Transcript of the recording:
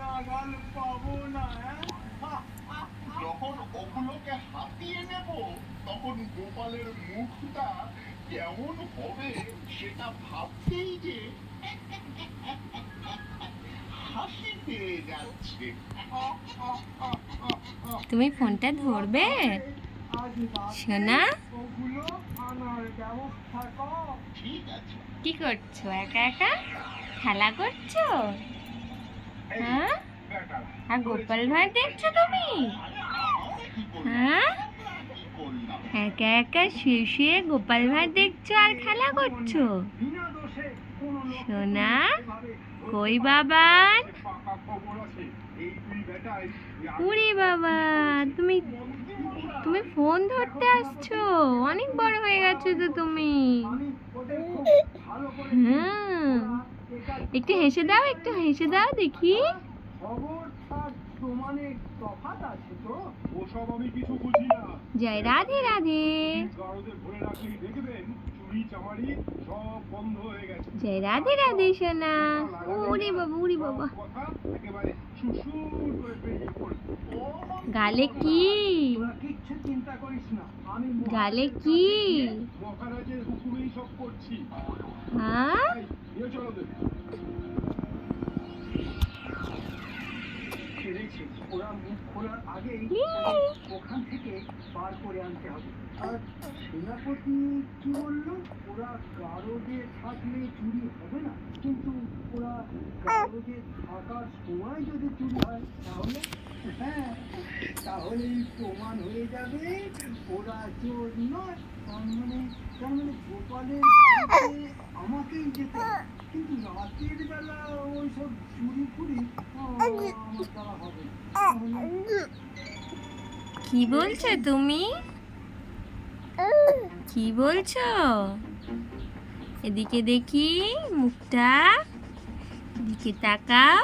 নাগাল পাবো না? যখন ওগুলোকে হাতিয়ে নেব তখন গোপালের মুখটা কেমন হবে সেটা ভাবতেই যে হাসি পেয়ে যাচ্ছে। তুমি ফোনটা ধরবে? আছে। কি করছ? একা একা? খেলা করছ? আর গোপাল ভাঁড় দেখছ তুমি? হ্যাঁ? একা একা শুয়ে শুয়ে গোপাল ভাঁড় দেখছ আর খেলা করছ? সোনা, কই বাবান? উরে বাবা, তুমি তুমি ফোন ধরতে আসছো? অনেক বড় হয়ে গেছো তো তুমি। হুম। একটু হেসে দাও, একটু হেসে দাও দেখি। খবর তার প্রমাণে তফাৎ আছে তো? ওসব আমি কিছু বুঝি না। জয় রাধে রাধে। হয়ে জয় রাধে রাধে সোনা। উরে বাবা উরে বাবা। গালে কি? তোরা কিচ্ছু চিন্তা করিস না। আমি গালে কি? মহারাজের হুকুমেই সব করছি। হ্যাঁ? ওরা মুখ খোলার আগেই ইয়ে। ওখান থেকে বার করে আনতে হবে। আর সেনাপতি কি বলল? ওরা গারদে থাকলে চুরি হবে না। কিন্তু ওরা গারদে থাকার সময় যদি চুরি হয় তাহলে হ্যাঁ তাহলেই প্রমাণ হয়ে যাবে। ওরা চোর নয়। তার মানে তার মানে গোপালের বাড়িতে আমাকেই যেতে কিন্তু রাতের বেলা ওইসব চুরি ফুরি আমার দ্বারা হবে না তাহলে কি বলছো তুমি? কি বলছো? এদিকে দেখি মুখটা। এদিকে তাকাও।